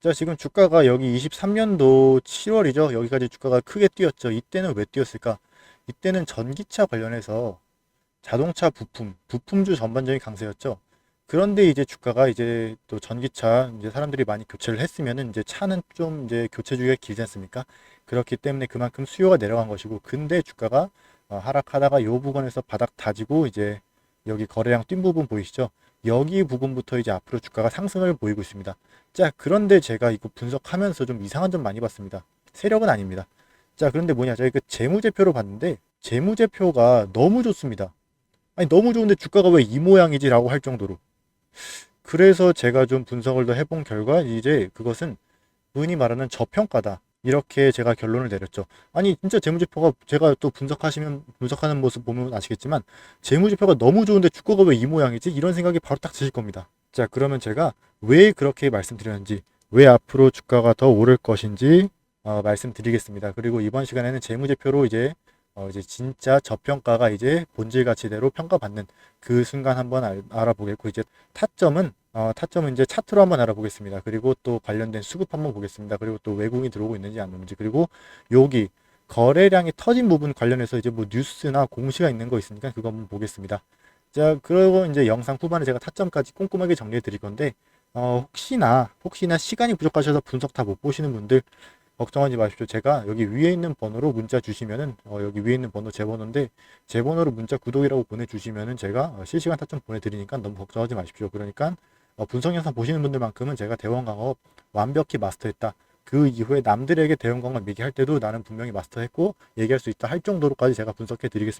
자, 지금 주가가 여기 23년도 7월이죠. 여기까지 주가가 크게 뛰었죠. 이때는 왜 뛰었을까? 이때는 전기차 관련해서 자동차 부품, 부품주 전반적인 강세였죠. 그런데 이제 주가가 이제 또 전기차 이제 사람들이 많이 교체를 했으면은 이제 차는 좀 이제 교체 주기가 길지 않습니까? 그렇기 때문에 그만큼 수요가 내려간 것이고 근데 주가가 어, 하락하다가 요 부분에서 바닥 다지고 이제 여기 거래량 뛴 부분 보이시죠? 여기 부분부터 이제 앞으로 주가가 상승을 보이고 있습니다. 자, 그런데 제가 이거 분석하면서 좀 이상한 점 많이 봤습니다. 세력은 아닙니다. 자, 그런데 뭐냐? 저희 그 재무제표로 봤는데 재무제표가 너무 좋습니다. 아니 너무 좋은데 주가가 왜 이 모양이지라고 할 정도로 그래서 제가 좀 분석을 더 해본 결과 이제 그것은 흔히 말하는 저평가다 이렇게 제가 결론을 내렸죠. 아니 진짜 재무제표가 제가 또 분석하시면 분석하는 모습 보면 아시겠지만 재무제표가 너무 좋은데 주가가 왜 이 모양이지? 이런 생각이 바로 딱 드실 겁니다. 자 그러면 제가 왜 그렇게 말씀드렸는지 왜 앞으로 주가가 더 오를 것인지 어, 말씀드리겠습니다. 그리고 이번 시간에는 재무제표로 이제 어, 이제 진짜 저평가가 이제 본질 가치대로 평가받는 그 순간 한번 알, 알아보겠고 이제 타점은 어, 타점은 이제 차트로 한번 알아보겠습니다. 그리고 또 관련된 수급 한번 보겠습니다. 그리고 또 외국인이 들어오고 있는지 안 오는지 그리고 여기 거래량이 터진 부분 관련해서 이제 뭐 뉴스나 공시가 있는 거 있으니까 그거 한번 보겠습니다. 자, 그리고 이제 영상 후반에 제가 타점까지 꼼꼼하게 정리해 드릴 건데 어, 혹시나 혹시나 시간이 부족하셔서 분석 다 못 보시는 분들 걱정하지 마십시오. 제가 여기 위에 있는 번호로 문자 주시면은 어, 여기 위에 있는 번호 제 번호인데 제 번호로 문자 구독이라고 보내주시면은 제가 어, 실시간 타점 보내드리니까 너무 걱정하지 마십시오. 그러니까 어, 분석 영상 보시는 분들만큼은 제가 대원 강업 완벽히 마스터했다. 그 이후에 남들에게 대원 강업 얘기할 때도 나는 분명히 마스터했고 얘기할 수 있다 할 정도로까지 제가 분석해 드리겠습니다.